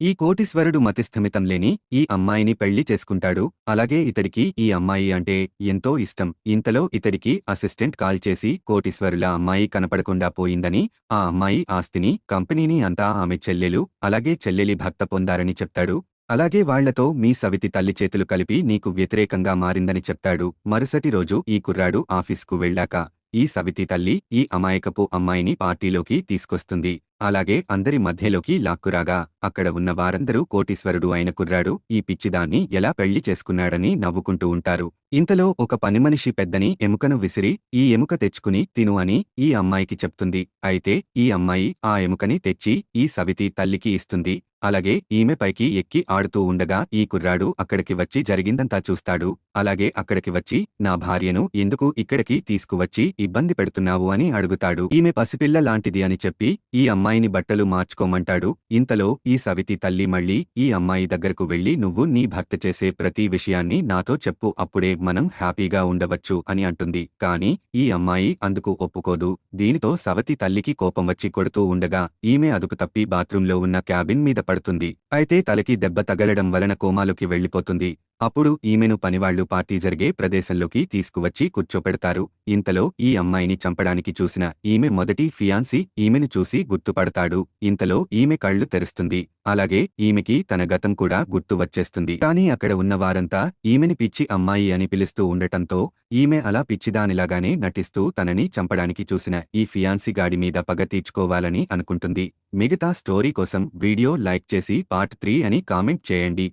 ఈ కోటీశ్వరుడు మతిస్థమితం లేని ఈ అమ్మాయిని పెళ్ళి చేసుకుంటాడు. అలాగే ఇతడికి ఈ అమ్మాయి అంటే ఎంతో ఇష్టం. ఇంతలో ఇతడికి అసిస్టెంట్ కాల్ చేసి కోటీశ్వరుల అమ్మాయి కనపడకుండా పోయిందని ఆ అమ్మాయి ఆస్తిని కంపెనీని అంతా ఆమె చెల్లెలు అలాగే చెల్లెలి భర్త పొందారని చెప్తాడు. అలాగే వాళ్ళతో మీ సవితి తల్లి చేతులు కలిపి నీకు వ్యతిరేకంగా మారిందని చెప్తాడు. మరుసటి రోజు ఈ కుర్రాడు ఆఫీస్కు వెళ్ళాక ఈ సవితి తల్లి ఈ అమాయకపు అమ్మాయిని పార్టీలోకి తీసుకొస్తుంది. అలాగే అందరి మధ్యలోకి లాక్కురాగా. అక్కడ ఉన్న వారందరూ కోటీశ్వరుడు అయిన కుర్రాడు ఈ పిచ్చిదాన్ని ఎలా పెళ్ళి చేసుకున్నాడని నవ్వుకుంటూ ఉంటారు. ఇంతలో ఒక పనిమనిషి పెద్దని ఎముకను విసిరి ఈ ఎముక తెచ్చుకుని తిను అని ఈ అమ్మాయికి చెప్తుంది. అయితే ఈ అమ్మాయి ఆ ఎముకని తెచ్చి ఈ సవితి తల్లికి ఇస్తుంది. అలాగే ఈమె పైకి ఎక్కి ఆడుతూ ఉండగా ఈ కుర్రాడు అక్కడికి వచ్చి జరిగిందంతా చూస్తాడు. అలాగే అక్కడికి వచ్చి నా భార్యను ఎందుకు ఇక్కడికి తీసుకువచ్చి ఇబ్బంది పెడుతున్నావు అని అడుగుతాడు. ఈమె పసిపిల్ల లాంటిది అని చెప్పి ఈ అమ్మాయిని బట్టలు మార్చుకోమంటాడు. ఇంతలో ఈ సవితి తల్లి మళ్ళీ ఈ అమ్మాయి దగ్గరకు వెళ్ళి నువ్వు నీ భర్త చేసే ప్రతి విషయాన్ని నాతో చెప్పు అప్పుడే మనం హ్యాపీగా ఉండవచ్చు అని అంటుంది. కాని ఈ అమ్మాయి అందుకు ఒప్పుకోదు. దీనితో సవతి తల్లికి కోపం వచ్చి కొడుతూ ఉండగా ఈమె అదుపు తప్పి బాత్రూంలో ఉన్న క్యాబిన్ మీద పడుతుంది. అయితే తలకి దెబ్బ తగలడం వలన కోమాలోకి వెళ్ళిపోతుంది అప్పుడు ఈమెను పనివాళ్ళు పార్టీ జరిగే ప్రదేశంలోకి తీసుకువచ్చి కూర్చోపెడతారు. ఇంతలో ఈ అమ్మాయిని చంపడానికి చూసిన ఈమె మొదటి ఫియాన్సీ ఈమెను చూసి గుర్తుపడతాడు. ఇంతలో ఈమె కళ్ళు తెరుస్తుంది. అలాగే ఈమెకి తన గతం కూడా గుర్తు వచ్చేస్తుంది. కానీ అక్కడ ఉన్న వారంతా ఈమెని పిచ్చి అమ్మాయి అని పిలుస్తూ ఉండటంతో ఈమె అలా పిచ్చిదానిలాగానే నటిస్తూ తనని చంపడానికి చూసిన ఈ ఫియాన్సీ గాడి మీద పగ తీర్చుకోవాలని అనుకుంటుంది. మిగతా స్టోరీ కోసం వీడియో లైక్ చేసి పార్ట్ త్రీ అని కామెంట్ చేయండి.